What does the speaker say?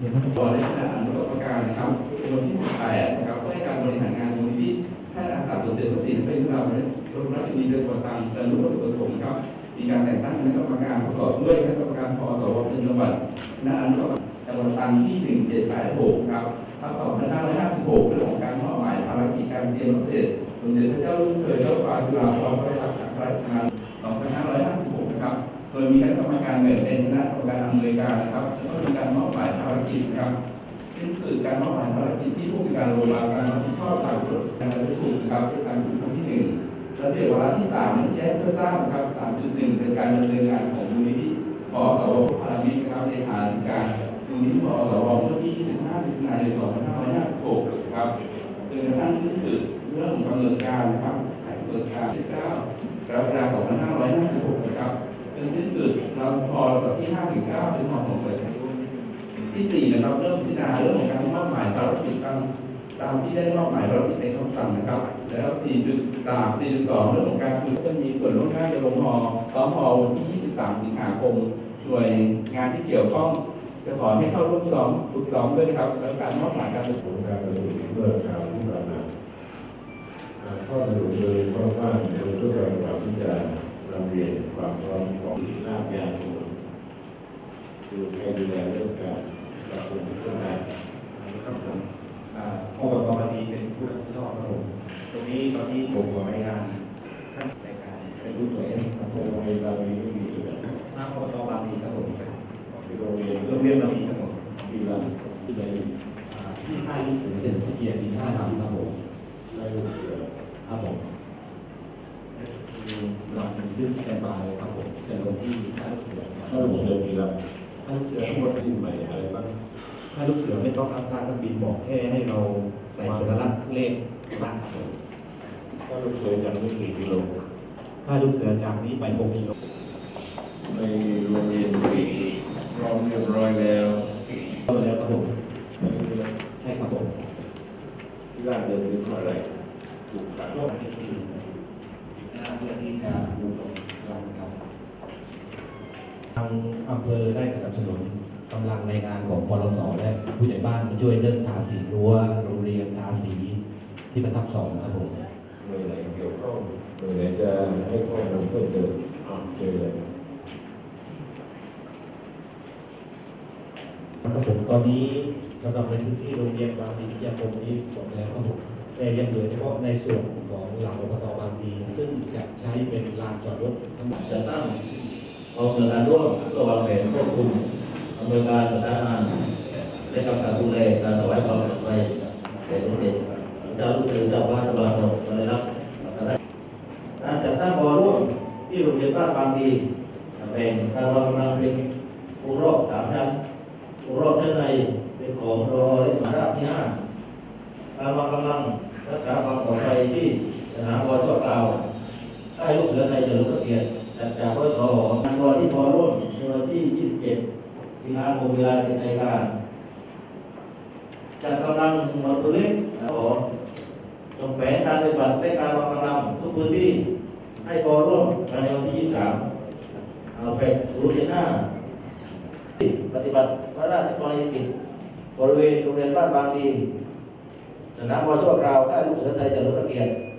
เดี๋ยวนะครับบอร์ดในขณะอนุกรรมการนะครับวันที่8นะครับให้การบริหารงานมูลนิธิแพทย์อาสาสมเด็จพระศรีนครินทราบรมราชินีเป็นประธานการรู้วัตถุประสงค์ครับ มีการแต่งตั้งคณะกรรมการประกอบด้วยคณะกรรมการพอสวเป็นจังหวัดคณะอนุกรรมจังหวัดตรังที่ 1786 ครับข้อสอบ2556เรื่องของการมอบหมายภารกิจการเตรียมรับเสด็จสมเด็จพระเจ้าลูกเธอเจ้าฟ้าจุฬาภรณ์พระราชทาน2556นะครับโด ยมีคณะกรรมการแบ่งเป็นคณะกรรมการอำนวยการนะครับแล้วก็มีการมอบหมายภารกิจนะครับซึ่งคือการมอบหมายภารกิจที่ผู้มีการโรงพยาการรับผิดชอบตามกฎการรับผิดชอบนะครับเป็นการถึงครั้งที่หนึ่งและเรียกวาระที่สามแจ้งเพื่อทราบครับสามจุดหนึ่งเป็นการดำเนินงานของมูลนิธิปอสวพารามิตรนะครับในฐานการมูลนิธิปอสวเมื่อที่25มิถุนายน2556ครับจนกระทั่งสิ้นสุดเรื่องกำเนิดการนะครับเปิดการที่9กรกฎาคม2556นะครับ เป็นที่สุ ดเราพอแบที่ห้าถึงเก้าเป็นของผมเลยที่สี่นะครับ เริ่มพิจารณาเรื่องของการมอบหมายภารกิจตามตามที่ได้มอบหมายภารกิจในคำสั่งนะครับ แล้วสี่จุดสามสี่จุดสองเรื่องของการคือจะมีส่วนร่วมหน้าจะลงหอซ้อมหอวันที่ 23 สิงหาคมหน่วยงานที่เกี่ยวข้อง จะขอให้เข้าร่วมซ้อมฝึกซ้อมด้วยนะครับ แล้วการมอบหมายการประชุมการดำเนินเมื่อข่าวที่ผ่านมาข้อสรุปโดยกว้างๆโดยเพื่อการปรับที่จะนำเรียนความพร้อมของลาบยาสูง คือใครดูแลเรื่องการปรับปรุงพัฒนาครับผมอ่อบตบันดีเป็นผู้รับผิดชอบครับผมตรงนี้ตอนนี้ผมขอรายงานขั้นรายการให้รู้ตัวเองครับโรงเรียนเรามีไม่มีอยู่แล้วหน้าอบตบางดีครับผมโรงเรียนโรงเรียนเรามีทั้งหมดที่เราที่ใดอ่าที่ค่ายลูกเสือเฉลิมพระเกียรติมีท่าทำครับผมได้ลูกเสือครับผมเราเป็นขึ้นสแตนบายเลยครับผมจะลงที่ค่ายลูกเสือครับถ้าลูกเสือมีเรา ค่ายลูกเสือทั้งหมดที่ใหม่อะไรบ้างค่ายลูกเสือไม่ต้องอัพท่าเครื่องบินบอกแค่ให้เราใส่สัญลักษณ์เลขบ้านครับผมถ้าลูกเสือจำได้กี่กิโลค่ายลูกเสือจากนี้ไป6กิโลในโรงเรียนสี่พร้อมเรียบร้อยแล้วก็แล้วครับผมใช่ครับผมที่ร้านเดินถึงเท่าไหรถูกตัดโลกที่สี่หน้าเพื่อที่จะดูตรงเราครับ ทางอำเภอได้สนับสนุนกำลังในงานของปลสและผู้ใหญ่บ้านมาช่วยเรื่องทาสีรั้วโรงเรียนทาสีที่ประทับสองครับผมหน่วยไหนเกี่ยวข้องหน่วยไหนจะให้ข้อมูลเพิ่มเติมอะเจอเลยครับผมตอนนี้สำหรับในพื้นที่โรงเรียนบางพลีวิทยาคมนี้หมดแล้วครับผมแต่ยังเหลือเฉพาะในส่วนของหลังอบตบางพลีซึ่งจะใช้เป็นลานจอดรถทั้งหมดจะตั้ง องอำนวยการร่วมเพื่อวางแผนควบคุมอำนวยการประสานงานและกำกับดูแลการถวายความปลอดภัยแก่สมเด็จพระเจ้าลูกเธอเจ้าฟ้าจุฬาภรณ์มาได้รับการจัดตั้งบอร่วมที่โรงเรียนบ้านบางดีแบ่งการวางกำลังเป็นวงรอบสามชั้นวงรอบชั้นในเป็นของรอและสาระที่ห้าการวางกำลังรักษาความปลอดภัยที่สนามบอลชั่วคราวใต้ลูกเสือไทยเฉลิมพระเกียรติจัดจากเพื่อทองานตัวที่พอร่วมในวันที่ 27สิงหาคมเวลา7นาฬิกาจัดกำลังหน่วยตัวเล็กขอส่งแผนการปฏิบัติและการวางกำลังทุกพื้นที่ให้พอร่วมภายในวันที่ 23เอาไปศูนย์เจ็ดห้าปฏิบัติพระราชกรณียกิจบริเวณโรงเรียนบ้านบางดีสนามบอลชั่วคราวใต้ลูกเสือไทยเฉลิมพระเกียรติ